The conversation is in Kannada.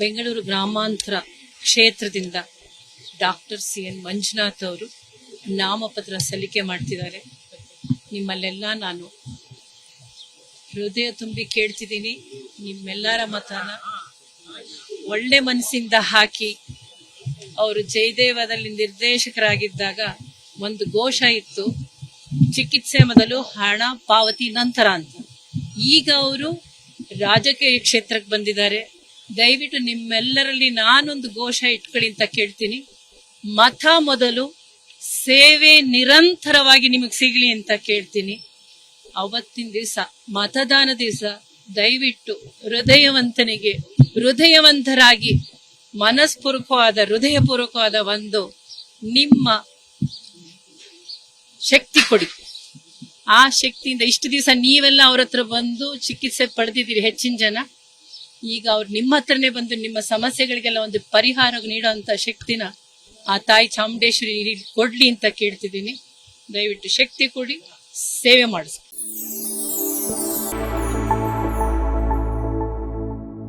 ಬೆಂಗಳೂರು ಗ್ರಾಮಾಂತರ ಕ್ಷೇತ್ರದಿಂದ ಡಾಕ್ಟರ್ ಸಿ ಎನ್ ಮಂಜುನಾಥ್ ಅವರು ನಾಮಪತ್ರ ಸಲ್ಲಿಕೆ ಮಾಡ್ತಿದ್ದಾರೆ. ನಿಮ್ಮಲ್ಲೆಲ್ಲ ನಾನು ಹೃದಯ ತುಂಬಿ ಕೇಳ್ತಿದ್ದೀನಿ. ನಿಮ್ಮೆಲ್ಲರ ಮತನ ಒಳ್ಳೆ ಮನಸ್ಸಿಂದ ಹಾಕಿ ಅವರು ಜಯದೇವದಲ್ಲಿ ನಿರ್ದೇಶಕರಾಗಿದ್ದಾಗ ಒಂದು ಘೋಷ ಇತ್ತು, ಚಿಕಿತ್ಸೆ ಮೊದಲು ಹಣ ಪಾವತಿ ನಂತರ ಅಂತ. ಈಗ ಅವರು ರಾಜಕೀಯ ಕ್ಷೇತ್ರಕ್ಕೆ ಬಂದಿದ್ದಾರೆ. ದಯವಿಟ್ಟು ನಿಮ್ಮೆಲ್ಲರಲ್ಲಿ ನಾನೊಂದು ಘೋಷ ಇಟ್ಕೊಳ್ಳಿ ಅಂತ ಕೇಳ್ತೀನಿ. ಮತ ಮೊದಲು ಸೇವೆ ನಿರಂತರವಾಗಿ ನಿಮಗೆ ಸಿಗಲಿ ಅಂತ ಕೇಳ್ತೀನಿ. ಅವತ್ತಿನ ದಿವಸ, ಮತದಾನ ದಿವಸ ದಯವಿಟ್ಟು ಹೃದಯವಂತನಿಗೆ, ಹೃದಯವಂತರಾಗಿ, ಮನಸ್ಪೂರ್ವಕವಾದ, ಹೃದಯಪೂರ್ವಕವಾದ ಒಂದು ನಿಮ್ಮ ಶಕ್ತಿ ಕೊಡಿ. ಆ ಶಕ್ತಿಯಿಂದ ಇಷ್ಟು ದಿವಸ ನೀವೆಲ್ಲ ಅವ್ರ ಹತ್ರ ಬಂದು ಚಿಕಿತ್ಸೆ ಪಡೆದಿದ್ದೀರಿ ಹೆಚ್ಚಿನ ಜನ. ಈಗ ಅವ್ರು ನಿಮ್ಮ ಹತ್ರನೇ ಬಂದು ನಿಮ್ಮ ಸಮಸ್ಯೆಗಳಿಗೆಲ್ಲ ಒಂದು ಪರಿಹಾರ ನೀಡುವಂತ ಶಕ್ತಿನ ಆ ತಾಯಿ ಚಾಮುಂಡೇಶ್ವರಿ ಕೊಡ್ಲಿ ಅಂತ ಕೇಳ್ತಿದ್ದೀನಿ. ದಯವಿಟ್ಟು ಶಕ್ತಿ ಕೊಡಿ, ಸೇವೆ ಮಾಡಿಸಿ